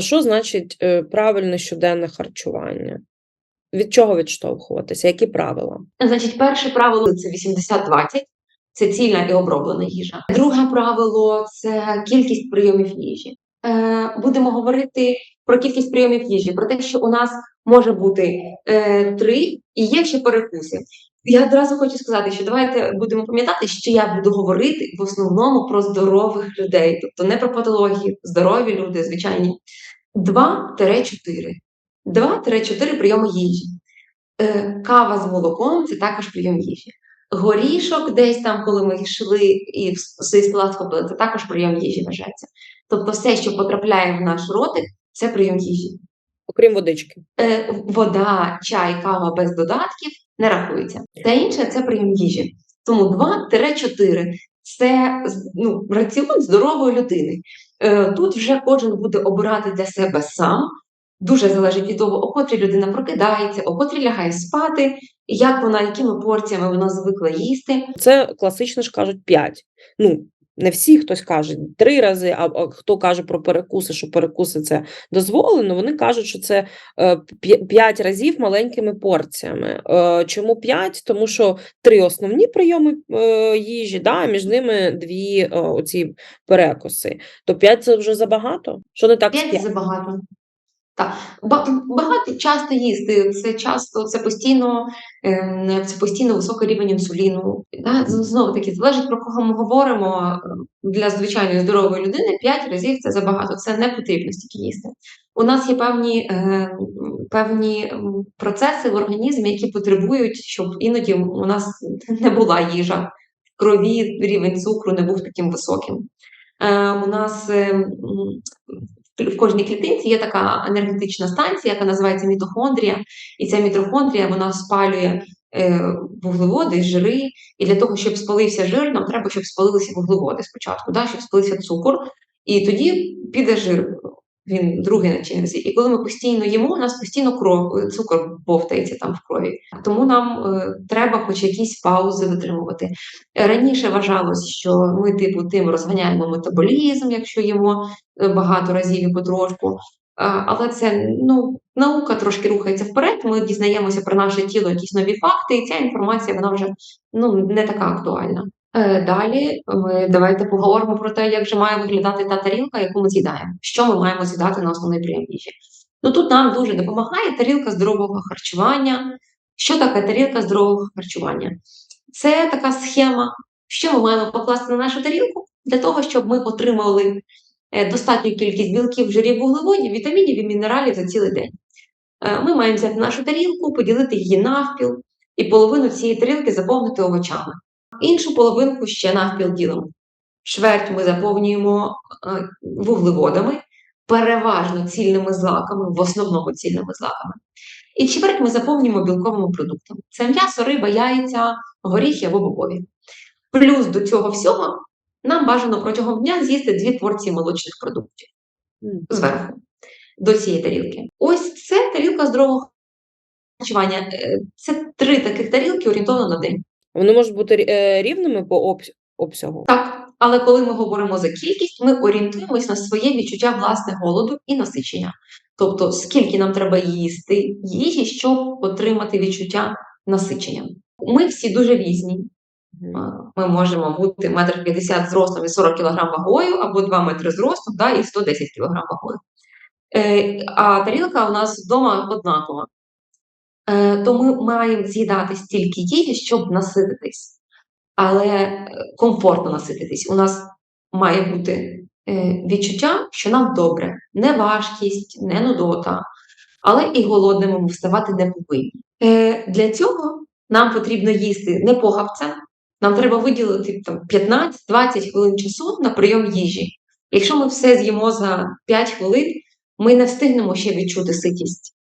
що значить е, правильне щоденне харчування? Від чого відштовхуватися? Які правила? Значить, перше правило це 80-20. Це цільна і оброблена їжа. Друге правило це кількість прийомів їжі. Е, будемо говорити про кількість прийомів їжі, про те, що у нас може бути е, три і є ще перекуси. Я одразу хочу сказати, що давайте будемо пам'ятати, що я буду говорити в основному про здорових людей, тобто не про патології, здорові люди, звичайні. 2-4. 2-4 прийоми їжі. Е, кава з молоком це також прийом їжі. Горішок десь там, коли ми йшли і склад схопили, це також прийом їжі вважається. Тобто все, що потрапляє в наш ротик, це прийом їжі. Окрім водички. Е, вода, чай, кава без додатків не рахується. Та інше це прийом їжі. Тому 2-4 це ну, раціон здорової людини. Е, тут вже кожен буде обирати для себе сам. Дуже залежить від того, о котрій людина прокидається, о котрій лягає спати, як вона, якими порціями вона звикла їсти. Це класично ж кажуть 5. Ну, не всі хтось каже три рази, а, а хто каже про перекуси, що перекуси це дозволено, вони кажуть, що це е, п'я- 5 разів маленькими порціями. Е, чому п'ять? Тому що три основні прийоми е, їжі, да, а між ними дві оці перекуси. То п'ять це вже забагато? Що не так П'ять п'ять? забагато. Так. Багато часто їсти. Це часто, це постійно, ем, це постійно високий рівень інсуліну. Да? Знову таки, залежить про кого ми говоримо. Для звичайної здорової людини 5 разів це забагато. Це не потрібно стільки їсти. У нас є певні, е, певні процеси в організмі, які потребують, щоб іноді у нас не була їжа. В крові рівень цукру не був таким високим. Е, у нас е, м, в кожній клітинці є така енергетична станція, яка називається мітохондрія, і ця мітохондрія вона спалює е, вуглеводи, жири. І для того, щоб спалився жир, нам треба, щоб спалилися вуглеводи спочатку, да, щоб спалився цукор, і тоді піде жир. Він другий на черзі. І коли ми постійно їмо, у нас постійно кров, цукор бовтається там в крові. Тому нам е, треба хоч якісь паузи витримувати. Раніше вважалось, що ми типу тим розганяємо метаболізм, якщо їмо е, багато разів і потрошку. Але це ну, наука трошки рухається вперед. Ми дізнаємося про наше тіло якісь нові факти, і ця інформація вона вже ну, не така актуальна. Е, Далі давайте поговоримо про те, як же має виглядати та тарілка, яку ми з'їдаємо. Що ми маємо з'їдати на основний прийом їжі. Ну тут нам дуже допомагає тарілка здорового харчування. Що таке тарілка здорового харчування? Це така схема, що ми маємо покласти на нашу тарілку для того, щоб ми отримали е, достатню кількість білків, жирів, вуглеводів, вітамінів і мінералів за цілий день. Е, Ми маємо взяти нашу тарілку, поділити її навпіл і половину цієї тарілки заповнити овочами. Іншу половинку ще навпіл ділимо. Чверть ми заповнюємо е, вуглеводами, переважно цільними злаками, в основному цільними злаками. І чверть ми заповнюємо білковими продуктами. Це м'ясо, риба, яйця, горіхи або бобові. Плюс до цього всього нам бажано протягом дня з'їсти дві порції молочних продуктів зверху до цієї тарілки. Ось це тарілка здорового харчування. Е, Це три таких тарілки орієнтовно на день. Вони можуть бути е, рівними по обсягу. Так, але коли ми говоримо за кількість, ми орієнтуємось на своє відчуття власне голоду і насичення. Тобто, скільки нам треба їсти їжі, щоб отримати відчуття насичення. Ми всі дуже різні. Ми можемо бути метр п'ятдесят зростом і 40 кг вагою, або 2 метри зростом да, і 110 кг вагою. Е, а тарілка у нас вдома однакова. Е, то ми маємо з'їдати стільки їжі, щоб насититись, але е, комфортно насититись. У нас має бути е, відчуття, що нам добре, не важкість, не нудота, але і голодними ми вставати не повинні. Для цього нам потрібно їсти не погавцем, нам треба виділити там 15-20 хвилин часу на прийом їжі. Якщо ми все з'їмо за 5 хвилин, ми не встигнемо ще відчути ситість.